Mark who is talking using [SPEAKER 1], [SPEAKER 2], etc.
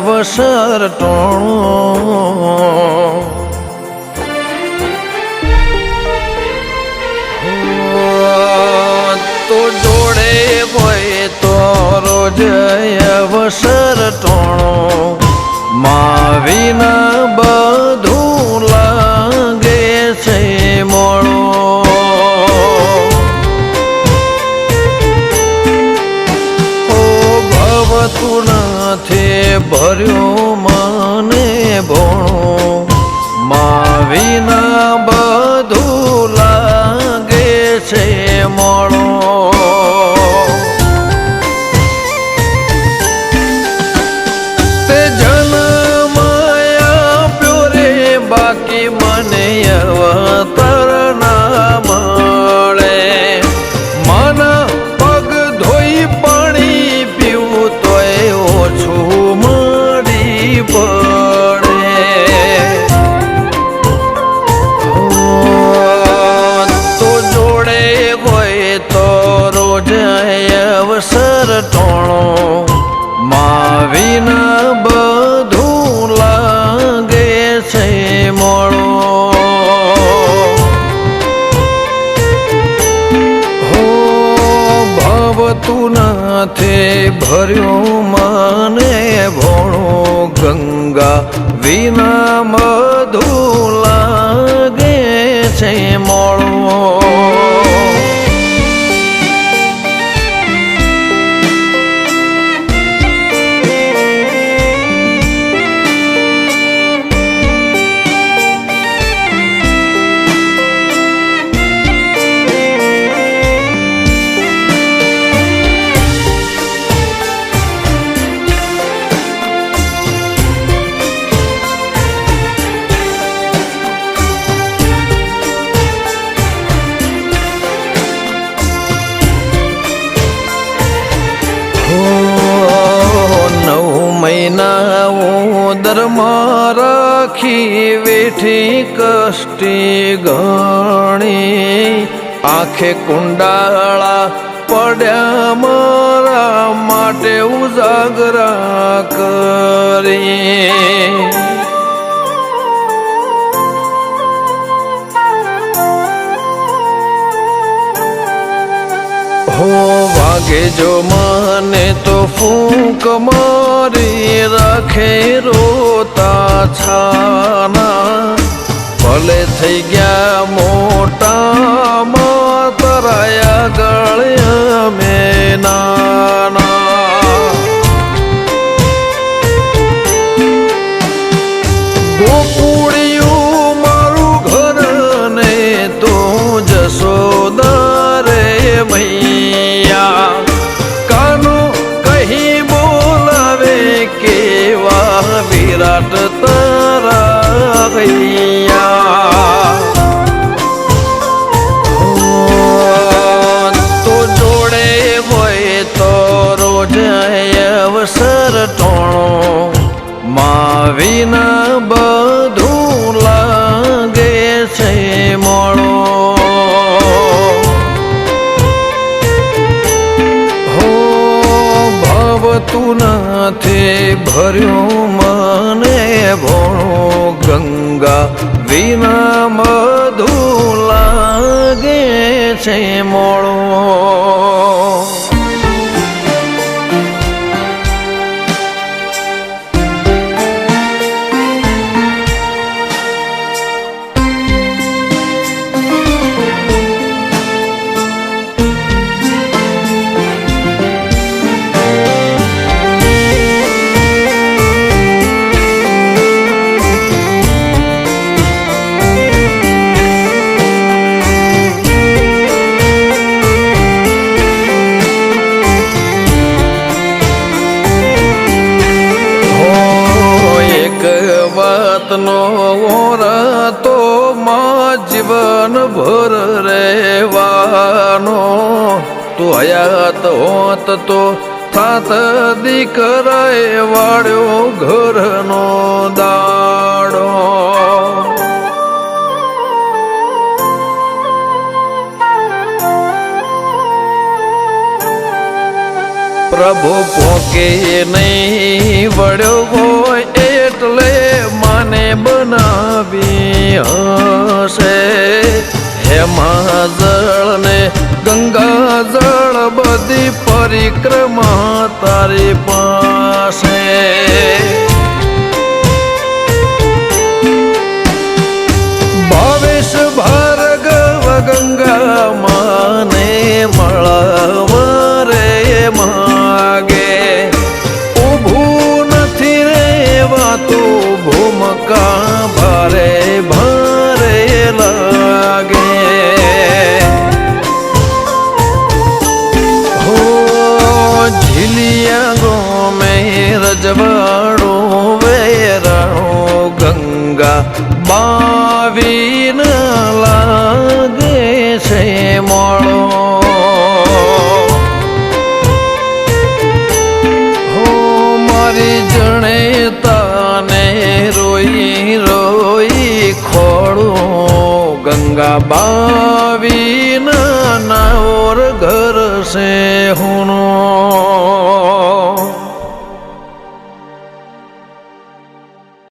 [SPEAKER 1] ટોણો. તો જોડે હોય તો રોજ અવસર ટોણો. માં વિના બધું લાગે છે મોણો. ઓ ભવ નથી ભર્યું મને ભણો માં વિના બધું લાગે છે મળો. ભવતું નથી ભર્યું મને ભણો ગંગા વિના મધુ લાગે છે. ઉદરમાં રાખી વેઠી કષ્ટી ગણી. આંખે કુંડાળા પડ્યા મારા માટે ઉજાગરા કરી. વાગે જો મને તો ફૂંક મારી રાખે રોતા છાના. ભલે થઈ ગયા મોટા માતરાયા ગળ્યા મે નાના. ગોકુળિયું વિરાટ તારા હૈયા તો જોડે હોય તો રોજ અવસર ટોણો માં વિના બધું લાગે છે મોણો હો ભવતું નથી ભર્યું મને ભણો ગંગા વિના મધુ લાગે છે મોળો. ઓરાતો માં જીવન ભર રહેવાનો. તું હયાત હોત તો થાત દીકરાએ વાળ્યો ઘરનો દાડો. પ્રભુ પોકે નહીં વળ્યો હોય બનાવી હશે હેમાં જળ ને ગંગા જળ બધી પરિક્રમા તારી પાસે. ભાવેશ ભાર્ગવ ગંગા જવાણો વેરાણો ગંગા બાવીન લાગે છે મોળો. મારી જણે તાને રોઈ રોઈ ખોળો. ગંગા બાવીન નાઓર ઘર છે હું